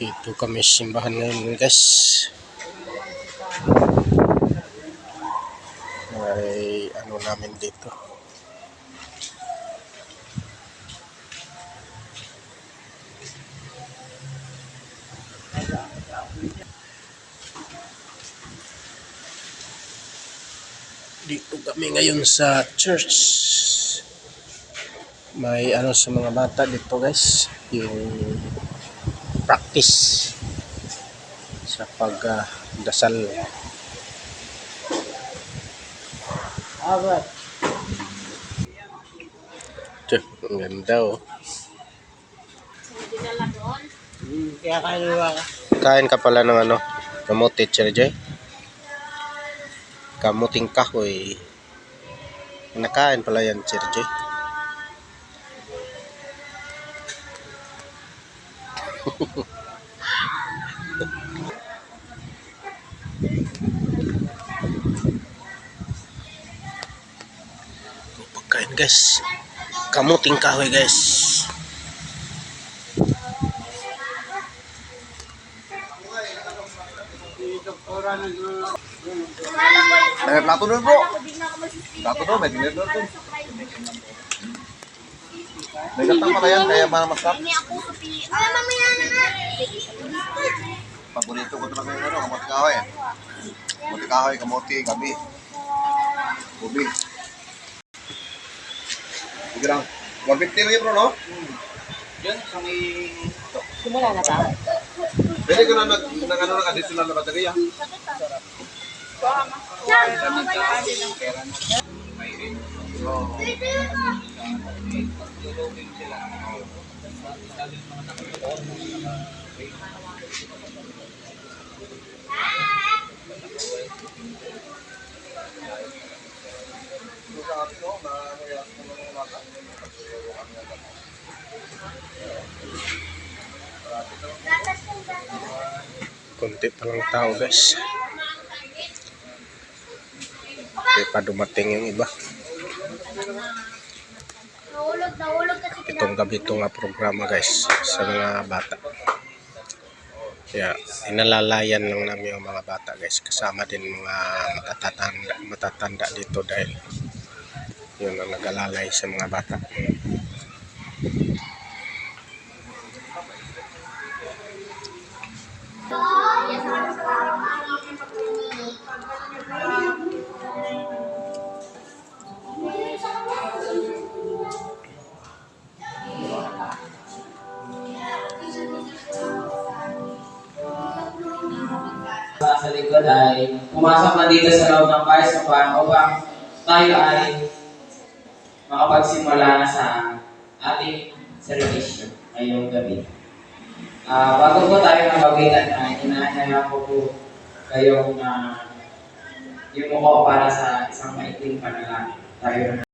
Dito kami simbahan ngayon guys. May ano namin dito. Dito kami ngayon sa church. May ano sa mga bata dito guys. Yung practice sa pagdasal. Abat. Ito, ang ganda oh. Hmm, kaya kaliwa ka. Kain ka pala ng ano, kamote, Teacher Joy. Kamuting kahoy. Nakain pala yan, Teacher Joy. Pagkain guys. Kamuting kahoy guys. May plato doon bro. Plato doon, may dinner doon. May gatang pala yan, kaya masarap. Paborito ko talaga yung ano, kamote kahoy. Kamote kahoy, kamote, gabi. Ubi. Sige lang. 150 rin bro, no? Simula na ba? Pwede ko na nag, nag ano, nag additional na baterya. Kunti pa lang tao guys. Hindi pa dumating yung iba. Itong gabi ito nga programa guys sa mga bata. Kaya inalalayan lang namin yung mga bata guys. Kasama din mga matatanda, matatanda dito dahil yun ang nag-alalay sa mga bata. Sa likod ay pumasok na dito sa loob ng bahay sa pan upang tayo ay makapagsimula sa ating servisyo ngayong gabi. Ah, bago po tayo nabagitan na inaanaya ko po kayong uh, yumuko para sa isang maikling panalangin. Tayo na